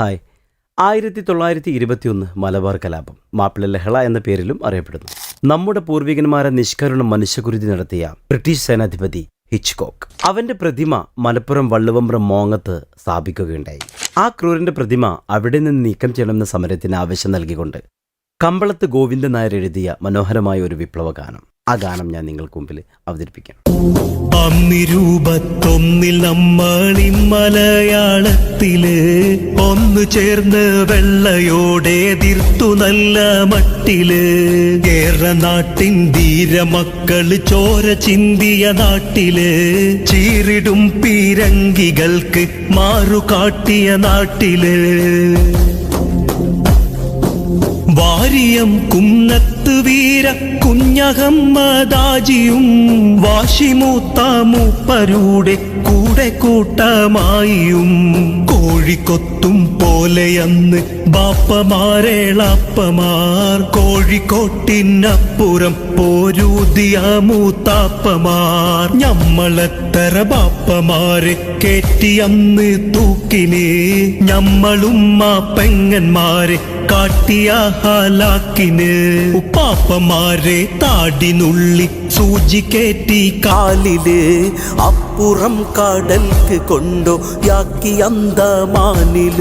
Hi. ആയിരത്തി തൊള്ളായിരത്തി ഇരുപത്തിയൊന്ന് മലബാർ കലാപം മാപ്പിള ലഹള എന്ന പേരിലും അറിയപ്പെടുന്നു. നമ്മുടെ പൂർവികന്മാരെ നിഷ്കരുണം മനുഷ്യകുരുതി നടത്തിയ ബ്രിട്ടീഷ് സേനാധിപതി ഹിച്ച്കോക്ക് അവന്റെ പ്രതിമ മലപ്പുറം വള്ളുവമ്പ്രം മോങ്ങത്ത് സ്ഥാപിക്കുകയുണ്ടായി. ആ ക്രൂരന്റെ പ്രതിമ അവിടെ നിന്ന് നീക്കം ചെയ്യണമെന്ന സമരത്തിന് ആവശ്യം നൽകിക്കൊണ്ട് കമ്പളത്ത് ഗോവിന്ദൻ നായർ എഴുതിയ മനോഹരമായ ഒരു വിപ്ലവ ഗാനം ആ ഗാനം ഞാൻ നിങ്ങൾക്ക് മുമ്പിൽ അവതരിപ്പിക്കാം. അന്നിരൂപത്തൊന്നിൽ മലയാളത്തിൽ ഒന്നു ചേർന്ന് വെള്ളയോടെ തീർത്തു നല്ല മട്ടിൽ. കേരള നാട്ടിൻ ധീരമക്കൾ ചോര ചിന്തിയ നാട്ടിൽ. ചീറിടും പീരങ്കികൾക്ക് മാറുകാട്ടിയ നാട്ടിൽ. വാരിയം കുന്നത്ത് വീര കുഞ്ഞഹമ്മദാജിയും വാശിമൂത്ത മൂപ്പരുടെ കൂടെ കൂട്ടമായും. കോഴിക്കൊത്തും പോലെയന്ന് ബാപ്പമാരേളാപ്പമാർ. കോഴിക്കോട്ടിനപ്പുറം പോരൂതിയ മൂത്താപ്പമാർ. ഞമ്മളെത്തര ബാപ്പമാരെ കേറ്റിയന്ന് തൂക്കിന് ഞമ്മളും ആ പെങ്ങന്മാരെ കാട്ടിയ ഹാലാക്കിന് ഉപ്പാപ്പമാരെ താടിനുള്ളി സൂചി കേറ്റി കാലിൽ അപ്പുറം കടൽക്ക് കൊണ്ടോ യാക്കി അന്തമാനിൽ.